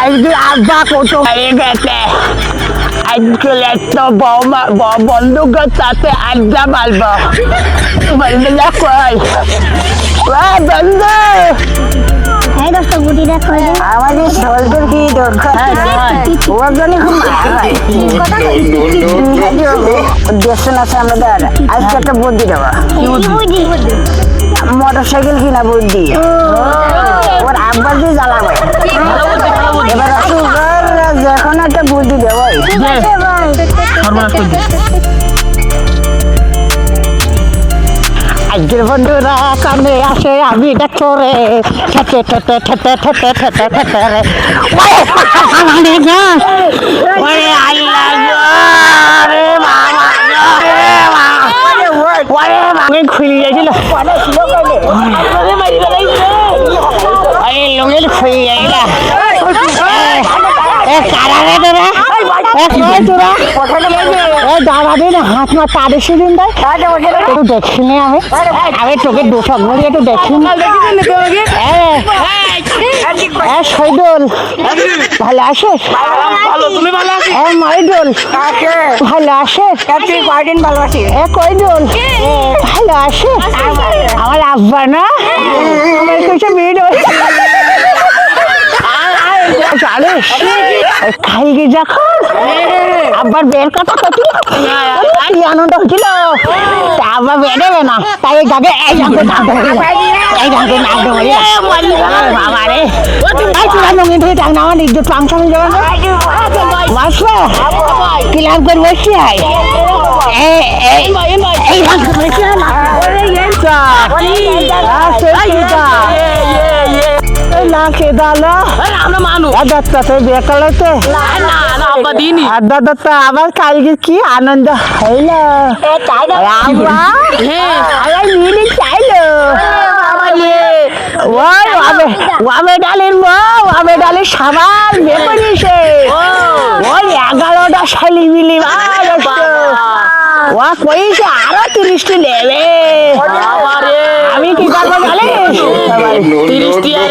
আজকে আব্বা কত হয়ে গেছে আজকে একটা বৌমা বন্ধুকের সাথে আড্ডা মারব না কই বন্ধু আমাদের সলটোর কি দরকার ওর জন্য হয় আমাদের আজকে একটা বুদ্ধি দেওয়া মোটর সাইকেল কিনা বুদ্ধি। ওর আব্বার দিয়ে জ্বালাবে। এবার অসুখের যখন একটা বুদ্ধি ঠিক আজকের বন্ধুরা কানে আসে আমি দেখো রে ঠেতে ঠেতে ঠেতে ঠেতে ঠেতে ঠেতে রে। ওরে আল্লাহ রে বাবা গো রে মা আমি খুলে গেছিল আরে খুলে গেছিল কারা রে তোরা তোরা দাদা দিন হাত মা তাদের সেদিন দেয় একটু দেখিনি আমি আমি তোকে দোষক বলি একটু দেখিনি। এ শহীদুল, ভালো আছিস? ভালো তুমি ভালো আছো এ মহিদুল ভালো আছিস? কয়দিন এ কইদুল ভালো আছিস? আমার আব্বা না? আমার কিছু বিয়ে জানিস কালকে যখন আব্বার বের কথা কতি কি আনন্দ হচ্ছিল তা বেরোবে না তাই এই এই গাগে নাম এই গাগে নাম ধরে বাবা রে এই তোরা নঙ্গি ধরে ডাক না আমার ইজ্জত ফাংশন যাবে বাসবে কিলাম করে বসে আয় এই এই এই গান বসে না লাখে দালা আমরা মানুষ দত্তা তো বিয়ে করতে না না আব্বা দিনি আদা দত্তা আবার কালকে কি আনন্দ হইল? আব্বা হ্যাঁ। আবার মিলি চাইলো। ওই ওয়াবে ওয়াবে ডালের বউ ওয়াবে ডালের ওই এগারোটা শালি মিলি ওয়া কইছে আরও তিরিশটি নেবে। আমি কি করব জানিস তিরিশটি আর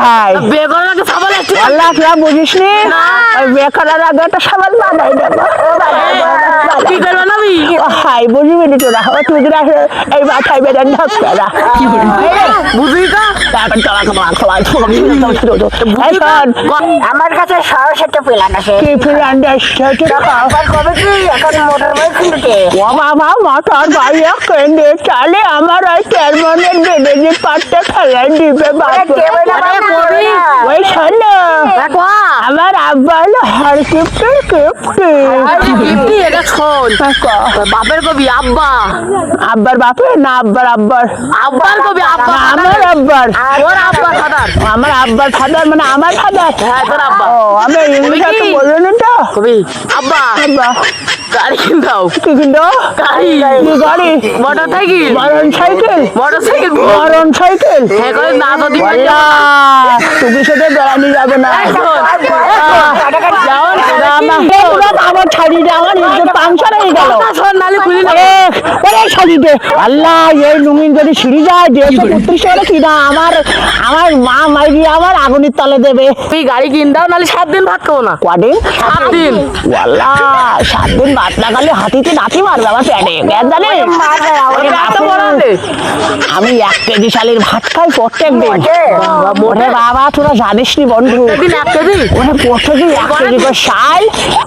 এই বেগুন আগে সাবাল একটু আল্লাহ আল্লাহ বুঝিস নি। ওই বেকারের আগে একটা সাবাল বানাই দেবো। কি করবে? নাবি হাই নি তোরা? ও তুই তোরা এই মাথায় বেড়ে বুঝলি তো? তারপর মা খাওয়াই আমার কাছে সরস্বতী প্ল্যান আছে কি সেটা আবার কবে কি? এখন মোটর বাইক কিনতে ও বাবা বাইরে কেন্দ্রে চালে আমার ওই চেয়ারম্যানের বেডে যে পাটটা ফেলাই দিবে বাপু ওই শোনো আমার আব্বা হলো হার কিপ্টের কিপ্টে গিফটি এটা শোন। বাপের কবি আব্বা। আব্বার বাপে না আব্বার আব্বার? আব্বার কবি আব্বা আমার আব্বার। ওর আব্বার ফাদার আমার আব্বার ফাদার মানে আমার ফাদার হ্যাঁ তোর আব্বা। ও আমি ইংলিশ তো বলবেন তো। কবি আব্বা। আব্বা। গাড়ি কিন কি কিন্তু? গাড়ি। কি গাড়ি? মোটর সাইকেল মরণ সাইকেল মোটর সাইকেল মরণ সাইকেল হ্যাঁ করে না। তো দিবে তুমি সাথে বেড়ানি যাবে না। আমার আল্লাহ এই যদি সিঁড়ি যায় দেড়শো টাকা কি না আমার আমার মা মাইরি আমার আগুনের তলে দেবে তুই গাড়ি কিন দাও সাত দিন ভাত খাব না কদিন সাত দিন আল্লাহ সাত দিন ভাত না হাতিতে নাতি মারবে আমার পেটে কেন আমি এক কেজি শালির ভাত খাই প্রত্যেক দিন ওরে বাবা তোরা জানিস নি বন্ধু ওরে প্রত্যেক এক কেজি করে শাল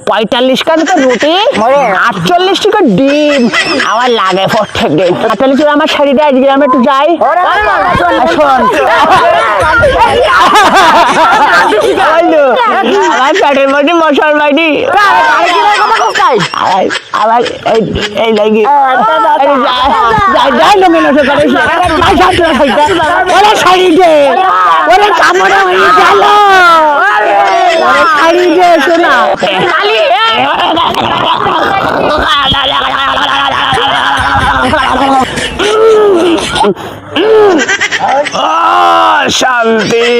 পঁয়তাল্লিশ খান তো রুটি আটচল্লিশ করে ডিম আমার লাগে প্রত্যেক দিন তাহলে তুই আমার শাড়িটা আজকে আমি একটু যাই শোন আমার পেটের মধ্যে মশার বাড়ি আবার এই এই লাগি যাই লোকে নষ্ট করে শাড়ি দে ওরে কামড়ে হয়ে গেল ওরে শাড়ি দে শোনা শান্তি